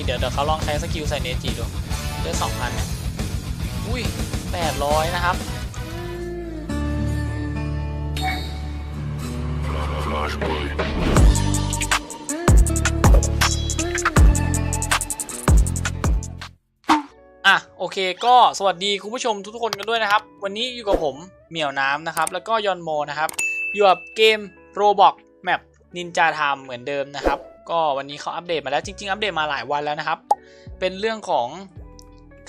ี่เดี๋ยวเดี๋ยวเขาลองใช้สกิลใส่เนจิดูเลือดสองพันเนี่ยอุ้ยแปดร้อยนะครับอะโอเคก็สวัสดีคุณผู้ชมทุกๆคนกันด้วยนะครับ วันนี้อยู่กับผมเหมียวน้ำนะครับ แล้วก็ยอนโมนะครับ อยู่กับเกมโรบอกแมปนินจาไทม์เหมือนเดิมนะครับ ก็วันนี้เขาอัปเดตมาแล้วจริงๆ อัปเดตมาหลายวันแล้วนะครับ เป็นเรื่องของ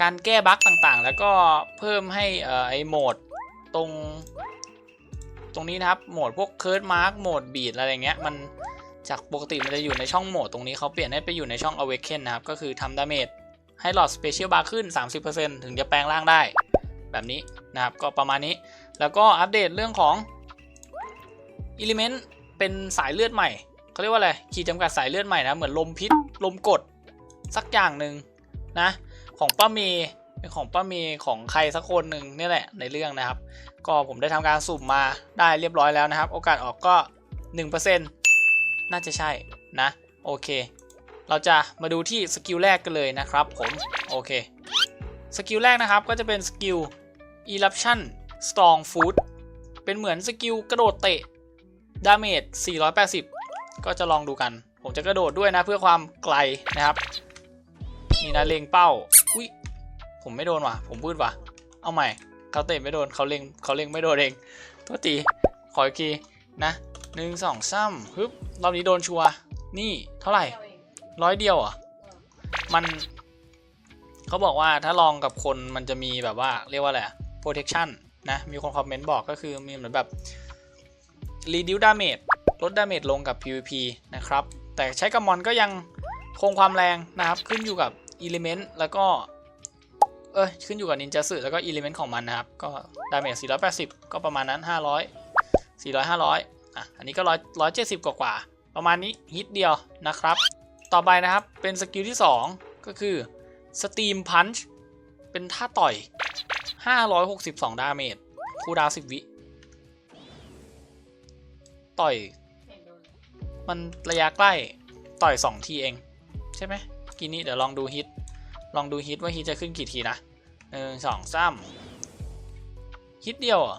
การแก้บั๊กต่างๆ แล้วก็เพิ่มให้อ่อไอโหมดตรง ตรงนี้นะครับโหมดพวกเคิร์ดมาร์กโหมดบีดอะไรเงี้ยมันจากปกติมันจะอยู่ในช่องโหมดตรงนี้เขาเปลี่ยนให้ไปอยู่ในช่อง awaken นะครับ ก็คือทำดาเมจให้หลอดสเปเชียลบาร์ขึ้น 30%ถึงจะแปลงร่างได้ แบบนี้นะครับ ก็ประมาณนี้ แล้วก็อัปเดตเรื่องของ Element เป็นสายเลือดใหม่ เขาเรียกว่าอะไรขีดจำกัดสายเลือดใหม่นะเหมือนลมพิษลมกดสักอย่างหนึ่งนะ ของป้าเมย์เป็นของป้าเมย์ของใครสักคนหนึ่งนี่แหละในเรื่องนะครับ ก็ผมได้ทำการสุ่มมาได้เรียบร้อยแล้วนะครับ โอกาสออกก็ 1%น่าจะใช่นะ โอเค เราจะมาดูที่สกิลแรกกันเลยนะครับผมโอเคสกิลแรกนะครับก็จะเป็นสกิล Eruption Strong Foot เป็นเหมือนสกิลกระโดดเตะดาเมจ480 ก็จะลองดูกัน ผมจะกระโดดด้วยนะเพื่อความไกลนะครับ นี่นะเล็งเป้า อุ้ยผมไม่โดนว่ะ ผมพูดว่ะ เอาใหม่เขาเตะไม่โดนเขาเล็งเขาเล็งไม่โดนเองโทษทีขออีกทีนะหนึ่งสองสามฮึบรอบนี้โดนชัวนี่เท่าไหร่ร้อยเดียวอะมันเขาบอกว่าถ้าลองกับคนมันจะมีแบบว่าเรียกว่าอะไร protection นะ มีคนคอมเมนต์บอกก็คือมีเหมือนแบบ reduce damage ลด damage ลงกับ PVP นะครับ แต่ใช้กับมอนก็ยังคงความแรงนะครับ ขึ้นอยู่กับ element แล้วก็เอ้ยขึ้นอยู่กับนินจาสึแล้วก็ element ของมันนะครับ ก็ damage 480 ก็ประมาณนั้น 500 400 500อะอันนี้ก็100 170 กว่ากว่าๆประมาณนี้ฮิตเดียวนะครับ ต่อไปนะครับเป็นสกิลที่ 2 ก็คือ Steam Punch เป็นท่าต่อย 562 ดาเมจคูดาว 10 วิ ต่อย มันระยะใกล้ต่อย 2 ทีเอง ใช่ไหมกินนี้เดี๋ยวลองดูฮิต ลองดูฮิตว่าฮิตจะขึ้นกี่ทีนะหนึ่งสองสามฮิตเดียวเหรอ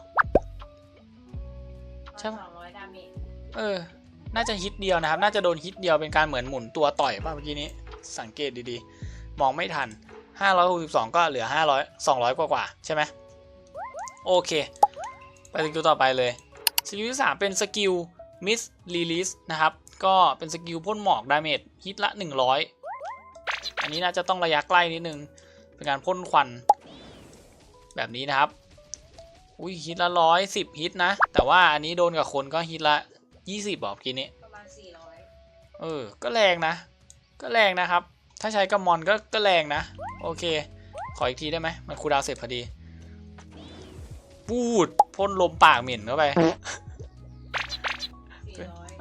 ใช่ปะสองร้อยดาเมจเออ น่าจะฮิตเดียวนะครับ น่าจะโดนฮิตเดียวเป็นการเหมือนหมุนตัวต่อยป่ะเมื่อกี้นี้ สังเกตดีๆ มองไม่ทัน 562 ก็เหลือ 500 200 กว่ากว่าๆใช่ไหมโอเค ไปสกิลต่อไปเลย สกิลที่ 3 เป็นสกิล Miss Release นะครับ ก็เป็นสกิลพ่นหมอกดาเมจฮิตละ 100 อันนี้น่าจะต้องระยะใกล้นิดนึง เป็นการพ่นควัน แบบนี้นะครับ อุ้ยฮิตละร้อยสิบฮิตนะ แต่ว่าอันนี้โดนกับคนก็ฮิตละยี่สิบบอกกินนี้ประมาณสี่ร้อยเออ ก็แรงนะ ก็แรงนะครับ ถ้าใช้กับมอนก็ก็แรงนะ โอเค ขออีกทีได้ไหมมันคูลดาวน์เสร็จพอดี ปูดพ่นลมปากเหม็นเข้าไปสี่ร้อย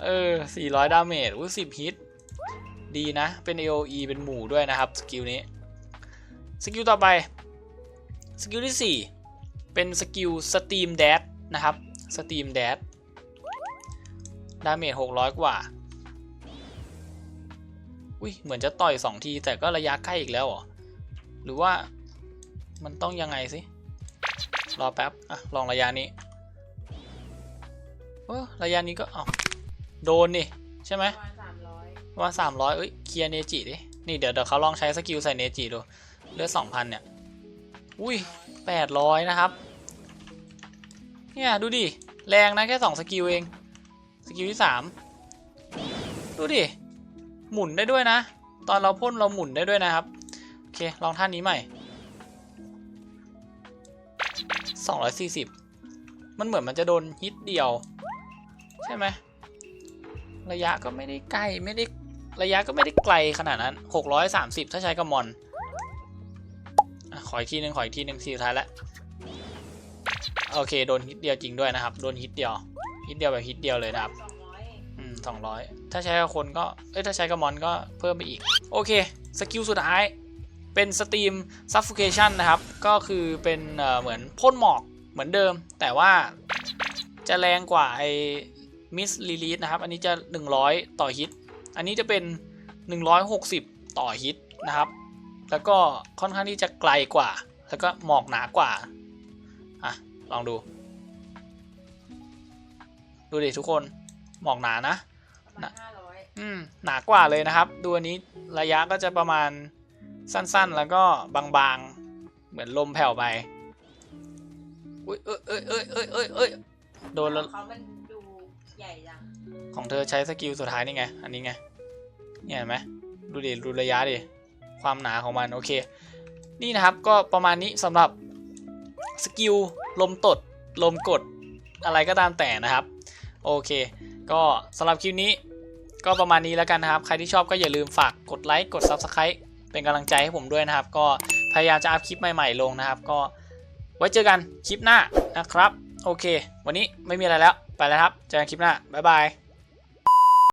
เออ 400 ดาเมจอุ้ย10ฮิต ดีนะ เป็น AOE เป็นหมู่ด้วยนะครับ สกิลนี้ สกิลต่อไป สกิลที่ 4 เป็นสกิล Steam Dash นะครับ Steam Dash ดาเมจ600 กว่า อุ้ยเหมือนจะต่อย 2 ที แต่ก็ระยะใกล้อีกแล้วหรอ หรือว่ามันต้องยังไงสิ รอแป๊บ อะ ลองระยะนี้เออระยะนี้ก็ เอ้า โดนนี่ใช่ไหมประมาณสามร้อยประมาณสามร้อยเอ้ยเคลียร์เนจิดิ นี่เดี๋ยวเดี๋ยวเขาลองใช้สกิลใส่เนจิดูเลือดสองพันเนี่ย อุ้ยแปดร้อยนะครับ เนี่ยดูดิ แรงนะแค่สองสกิลเอง สกิลที่สามดูดิ หมุนได้ด้วยนะ ตอนเราพ่นเราหมุนได้ด้วยนะครับ โอเค ลองท่านี้ใหม่สองร้อยสี่สิบมันเหมือนมันจะโดนฮิตเดียว ใช่ไหม ระยะก็ไม่ได้ใกล้ไม่ได้ระยะก็ไม่ได้ไกลขนาดนั้น 630 ถ้าใช้กับมอนอขออีกทีหนึ่งขออีกทีหนึ่งทีสุดท้ายแล้วโอเคโดนฮิตเดียวจริงด้วยนะครับ โดนฮิตเดียวฮิตเดียวแบบฮิตเดียวเลยนะครับสองร้อยอืมสองร้อยถ้าใช้กับคนก็เอ้ยถ้าใช้กับมอนก็เพิ่มไปอีก โอเคสกิลสุดท้ายเป็นสตรีมซัฟ o เคชันนะครับ ก็คือเป็นเอ่อเหมือนพ่นหมอกเหมือนเดิม แต่ว่าจะแรงกว่าไอ มิสลีลีนะครับ อันนี้จะ 100 ต่อฮิต อันนี้จะเป็น 160 ต่อฮิตนะครับ แล้วก็ค่อนข้างที่จะไกลกว่า แล้วก็หมอกหนากว่า อะ ลองดู ดูดิทุกคน หมอกหนานะประมาณห้าร้อยอืม หนากว่าเลยนะครับ ดูอันนี้ระยะก็จะประมาณสั้นๆ แล้วก็บางๆ เหมือนลมแผ่วไป อุ้ยเอ้ยเอ้ยเอ้ยเอ้ยเอ้ยเอ้ยโดนแล้วเขามันดู ใหญ่จังของเธอใช้สกิลสุดท้ายนี่ไง อันนี้ไง เนี่ยเห็นไหมดูดิดูระยะดิ ความหนาของมัน โอเค นี่นะครับก็ประมาณนี้สำหรับสกิลลมตด ลมกด อะไรก็ตามแต่นะครับ โอเค ก็สำหรับคลิปนี้ก็ประมาณนี้แล้วกันนะครับ ใครที่ชอบก็อย่าลืมฝากกดไลค์ กด Subscribe เป็นกำลังใจให้ผมด้วยนะครับ ก็พยายามจะอัพคลิปใหม่ๆลงนะครับ ก็ไว้เจอกันคลิปหน้านะครับ โอเค วันนี้ไม่มีอะไรแล้ว ไปแล้วครับ เจอกันคลิปหน้า บ๊ายบาย